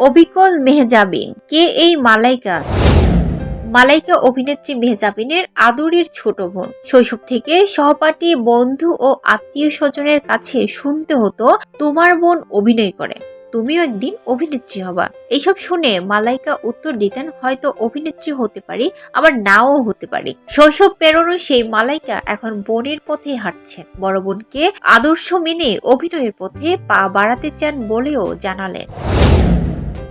অবিকল মেহজাবিন। কে এই মালাইকা? মালাইকা অভিনেত্রী মেহজাবিনের আদুরির ছোট বোন। শৈশব থেকে সহপাঠী, বন্ধু ও আত্মীয় স্বজনের কাছে শুনতে হতো, তোমার বোন অভিনয় করে। তুমিও একদিন অভিনেত্রী হবা। এইসব শুনে মালাইকা উত্তর দিতেন, হয়তো অভিনেত্রী হতে পারি, আবার নাও হতে পারি। শৈশব পেরোনো সেই মালাইকা এখন বোনের পথে হাঁটছেন বড় বোনকে আদর্শ মেনে অভিনয়ের পথে পা বাড়াতে চান বলেও জানালেন।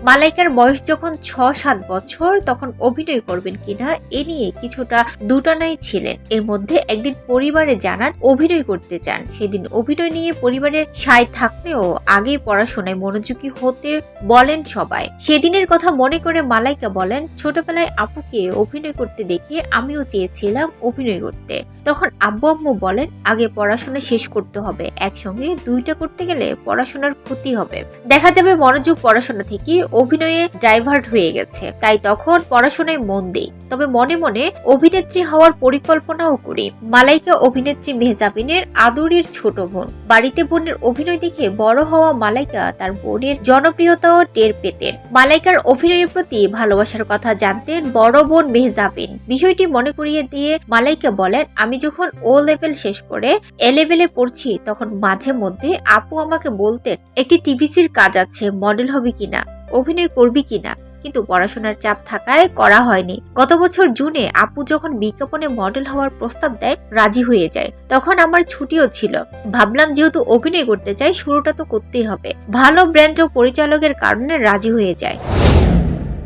মালাইকার বয়স যখন ছ সাত বছর, তখন অভিনয় করবেন কিনা এ নিয়ে কিছুটা দুটানাই ছিলেন। এর মধ্যে একদিন পরিবারে জানান অভিনয় করতে চান। সেদিন অভিনয় নিয়ে পরিবারের সায় থাকলেও আগে পড়াশোনায় মনোযোগী হতে বলেন সবাই। সেদিনের কথা মনে করে মালাইকা বলেন, ছোটবেলায় আপুকে অভিনয় করতে দেখে আমিও চেয়েছিলাম অভিনয় করতে। তখন আব্বু আম্মু বলেন, আগে পড়াশোনা শেষ করতে হবে। একসঙ্গে দুইটা করতে গেলে পড়াশোনার ক্ষতি হবে। দেখা যাবে মনোযোগ পড়াশোনা থেকে অভিনয়ে ডাইভার্ট হয়ে গেছে। তাই তখন পড়াশোনায় মন দেই। তবে মনে মনে অভিনেত্রী হওয়ার পরিকল্পনাও করি। মালাইকা অভিনেত্রী মেহজাবিনের আদুরির ছোট বোন। বাড়িতে বোনের অভিনয় দেখে বড় হওয়া মালাইকা তার বোনের জনপ্রিয়তাও টের পেতেন। মালাইকার অভিনয়ের প্রতি ভালোবাসার কথা জানতেন বড় বোন মেহজাবিন বিষয়টি মনে করিয়ে দিয়ে মালাইকা বলেন, আমি যখন ও লেভেল শেষ করে এ লেভেলে পড়ছি, তখন মাঝে মধ্যে আপু আমাকে বলতেন, একটি টিভিসির কাজ আছে, মডেল হবে কিনা অভিনয় করবি কিনা? কিন্তু পড়াশোনার চাপ থাকায় করা হয়নি। গত বছর জুনে আপু যখন বিজ্ঞাপনে মডেল হওয়ার প্রস্তাব দেয়, রাজি হয়ে যায়। তখন আমার ছুটিও ছিল। ভাবলাম যেহেতু অভিনয় করতে চাই, শুরুটা তো করতেই হবে। ভালো ব্র্যান্ড ও পরিচালকের কারণে রাজি হয়ে যায়।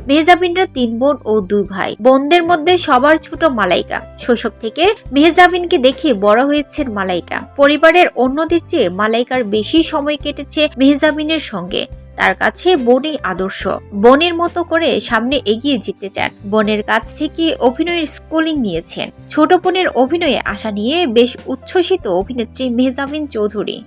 মেহজাবিনরা তিন বোন ও দুই ভাই। বোনদের মধ্যে সবার ছোট মালাইকা। শৈশব থেকে মেহজাবিনকে দেখে বড় হয়েছেন মালাইকা। পরিবারের অন্যদের চেয়ে মালাইকার বেশি সময় কেটেছে মেহজাবিনের সঙ্গে। তার কাছে বোনই আদর্শ। বনের মতো করে সামনে এগিয়ে যেতে চান। বনের কাছ থেকে অভিনয়ের স্কুলিং নিয়েছেন। ছোট বোনের অভিনয়ে আশা নিয়ে বেশ উচ্ছ্বসিত অভিনেত্রী মেহজাবিন চৌধুরী।